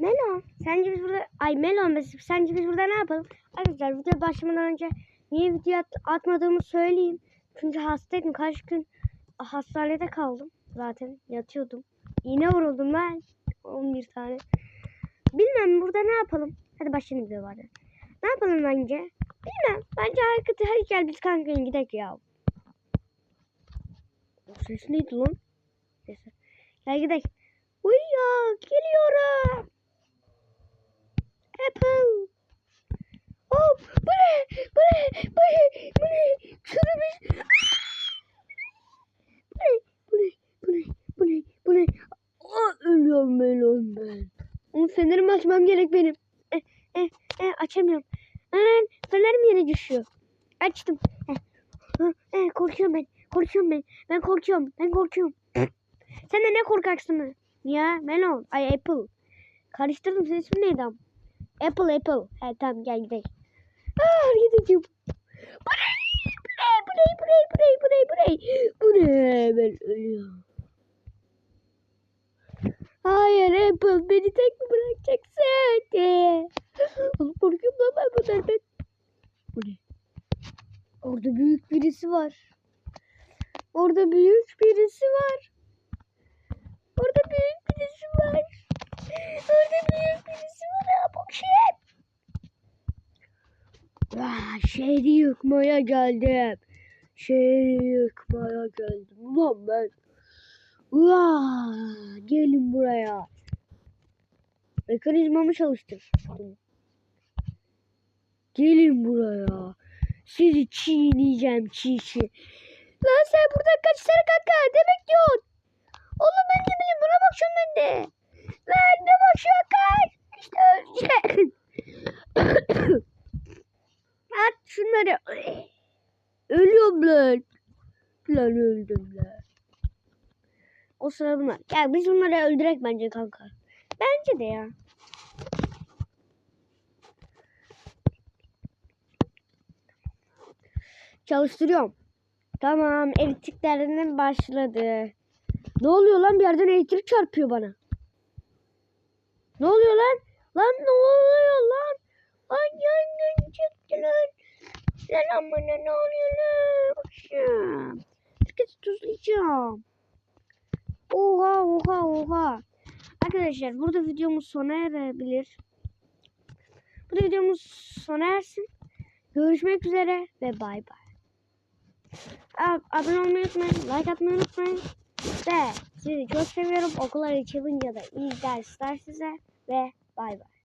Melon, sence biz burada... Ay Melon, biz- sence biz burada ne yapalım? Arkadaşlar video başlamadan önce niye video at- atmadığımı söyleyeyim. Çünkü hastaydım. Kaç gün hastanede kaldım. Zaten yatıyordum. İğne vuruldum ben. 11 tane. Bilmem burada ne yapalım? Hadi başlayalım video vardı. Ne yapalım bence? Bilmem. Bence harika. Hadi gel biz kanka gidelim ya. O ses neydi lan? Neyse. Gel gidelim. Uyuyor. Geliyorum. Apple. Oh, bu ne? Bu ne? Bu ne? Bu ne? Çürümüş. Bu ne? Bu ne? Bu ne? Bu ne? Bu ne? Fenerimi açmam gerek benim. Eh, eh, eh, açamıyorum. Aman fenerim yere düşüyor. Açtım. Eh, eh, korkuyorum ben. Korkuyorum ben. Ben korkuyorum. Ben korkuyorum. Sen de ne korkaksın ya? Melon. Ay Apple. Karıştırdım. Senin ismin neydi? Apple Apple. He tamam gel gidelim. Ediyorum. Bu ne? Bu ne? Bu ne? Bu ne? Bu ne? Bu ne? Bu ne? Bu ne? Ben ölüyorum. Hayır Apple beni tek mi bırakacaksın? Ee, Oğlum korkuyorum lan ben bunlardan. Bu ne? Orada büyük birisi var. Orada büyük birisi var. Orada büyük birisi var. Orada büyük birisi var. Ha, bu şey. Ah, şehri yıkmaya geldim. Şehri yıkmaya geldim. Ulan ben. Vaa, gelin buraya. Mekanizmamı çalıştır. Gelin buraya. Sizi çiğneyeceğim çiğ çiğ. Lan sen buradan kaçsana kanka. Demek yok. Oğlum ben ne bileyim buna bakıyorum ben de. Lan ne bakıyor kaç. İşte öleceğim. At şunları. Ölüyorum lan. Lan öldüm lan. O sıra bunlar. Ya biz bunları öldürek bence kanka. Bence de ya. Çalıştırıyorum. Tamam elektriklerden başladı. Ne oluyor lan bir yerden elektrik çarpıyor bana. Ne oluyor lan? Lan ne oluyor? Lan Lan amına ne oluyor? Bakışım. Sıkıntı tuzlayacağım. Oha oha oha. Arkadaşlar burada videomuz sona erebilir. Burada videomuz sona ersin. Görüşmek üzere ve bay bay. Ab- Abone olmayı unutmayın. Like atmayı unutmayın. Ve sizi çok seviyorum. Okullar açılınca da iyi dersler size ve bay bay.